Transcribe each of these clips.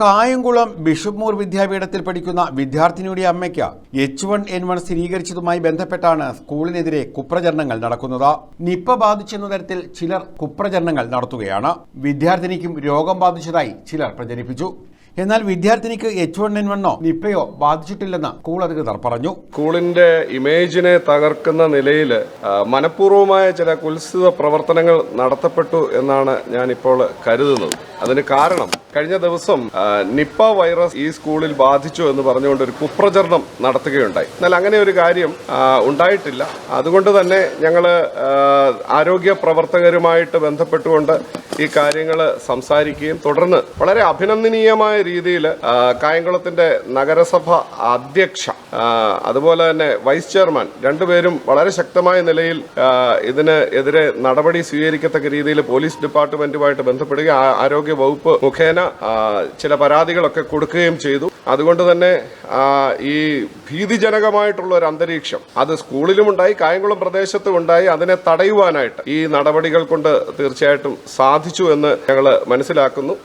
Kayamkulam bishop Moore വിദ്യാപീഠത്തിൽ പഠിക്കുന്ന വിദ്യാർത്ഥിനിയുടെ അമ്മയ്ക്ക് എച്ച് വൺ എൻ വൺ സ്ഥിരീകരിച്ചതുമായി ബന്ധപ്പെട്ടാണ് സ്കൂളിനെതിരെ കുപ്രചരണങ്ങൾ നടക്കുന്നത്. നിപ്പ ബാധിച്ചെന്ന തരത്തിൽ ചിലർ കുപ്രചരണങ്ങൾ നടത്തുകയാണ്. വിദ്യാർത്ഥിനിക്കും രോഗം ബാധിച്ചതായി ചിലർ പ്രചരിപ്പിച്ചു. എന്നാൽ വിദ്യാർത്ഥിനിക്ക് എച്ച് വൺ എൻ വണ്ണോ നിപ്പയോ ബാധിച്ചിട്ടില്ലെന്ന് സ്കൂൾ അധികൃതർ പറഞ്ഞു. സ്കൂളിന്റെ ഇമേജിനെ തകർക്കുന്ന നിലയിൽ മനഃപൂർവമായ ചില കുൽസിത പ്രവർത്തനങ്ങൾ നടത്തപ്പെട്ടു എന്നാണ് ഞാൻ ഇപ്പോൾ കരുതുന്നത്. അതിന് കാരണം കഴിഞ്ഞ ദിവസം നിപ്പ വൈറസ് ഈ സ്കൂളിൽ ബാധിച്ചു എന്ന് പറഞ്ഞുകൊണ്ട് ഒരു കുപ്രചരണം നടത്തുകയുണ്ടായി. എന്നാൽ അങ്ങനെ ഒരു കാര്യം ഉണ്ടായിട്ടില്ല. അതുകൊണ്ട് തന്നെ ഞങ്ങൾ ആരോഗ്യ പ്രവർത്തകരുമായിട്ട് ബന്ധപ്പെട്ടുകൊണ്ട് ഈ കാര്യങ്ങൾ സംസാരിക്കുകയും തുടർന്ന് വളരെ അഭിനന്ദനീയമായ രീതിയിൽ കായംകുളത്തിന്റെ നഗരസഭ അധ്യക്ഷ അതുപോലെ തന്നെ വൈസ് ചെയർമാൻ രണ്ടുപേരും വളരെ ശക്തമായ നിലയിൽ ഇതിനെതിരെ നടപടി സ്വീകരിക്കത്തക്ക രീതിയിൽ പോലീസ് ഡിപ്പാർട്ട്മെന്റുമായിട്ട് ബന്ധപ്പെടുകയും ആരോഗ്യ വകുപ്പ് മുഖേന ചില പരാതികളൊക്കെ കൊടുക്കുകയും ചെയ്തു. അതുകൊണ്ട് തന്നെ ഈ ഭീതിജനകമായിട്ടുള്ള ഒരു അന്തരീക്ഷം അത് സ്കൂളിലും ഉണ്ടായി കായംകുളം പ്രദേശത്തും ഉണ്ടായി അതിനെ തടയുവാനായിട്ട് ഈ നടപടികൾ കൊണ്ട് തീർച്ചയായിട്ടും സാധിച്ചു എന്ന് ഞങ്ങൾ മനസ്സിലാക്കുന്നു.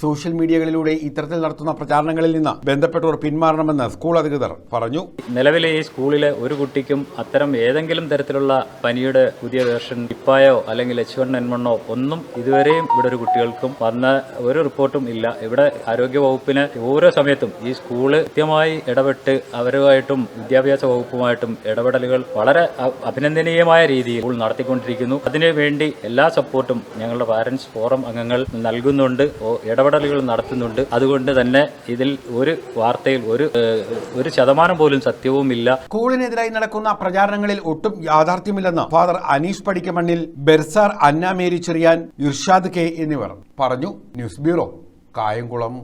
സോഷ്യൽ മീഡിയകളിലൂടെ ഇത്തരത്തിൽ നടത്തുന്ന പ്രചാരണങ്ങളിൽ നിന്ന് ബന്ധപ്പെട്ടവർ പിന്മാറണമെന്ന് സ്കൂൾ അധികൃതർ പറഞ്ഞു. നിലവിലെ ഈ സ്കൂളിലെ ഒരു കുട്ടിക്കും അത്തരം ഏതെങ്കിലും തരത്തിലുള്ള പനിയുടെ പുതിയ വേർഷൻ ഇപ്പായോ അല്ലെങ്കിൽ എച്ച് വൺ എൻ വണ്ണോ ഒന്നും ഇതുവരെയും ഇവിടെ ഒരു കുട്ടികൾക്കും വന്ന ഒരു റിപ്പോർട്ടും ഇല്ല. ഇവിടെ ആരോഗ്യ വകുപ്പിന് ഓരോ സമയത്തും ഈ സ്കൂൾ കൃത്യമായി ഇടപെട്ട് അവരുമായിട്ടും വിദ്യാഭ്യാസ വകുപ്പുമായിട്ടും ഇടപെടലുകൾ വളരെ അഭിനന്ദനീയമായ രീതിയിൽ നടത്തിക്കൊണ്ടിരിക്കുന്നു. അതിനുവേണ്ടി എല്ലാ സപ്പോർട്ടും ഞങ്ങളുടെ പാരന്റ്സ് ഫോറം അംഗങ്ങൾ നൽകുന്നുണ്ട്. ഓ- ഇടപെടലുകൾ നടത്തുന്നുണ്ട്. അതുകൊണ്ട് തന്നെ ഇതിൽ ഒരു വാർത്തയിൽ ഒരു ഒരു ശതമാനം പോലും സത്യവുമില്ല. സ്കൂളിനെതിരായി നടക്കുന്ന പ്രചാരണങ്ങളിൽ ഒട്ടും യാഥാർത്ഥ്യമില്ലെന്ന് father Aneesh Padikkamannil bursar Anna Mary Cheriyan Irshad K എന്നിവർ പറഞ്ഞു. News bureau Kayamkulam.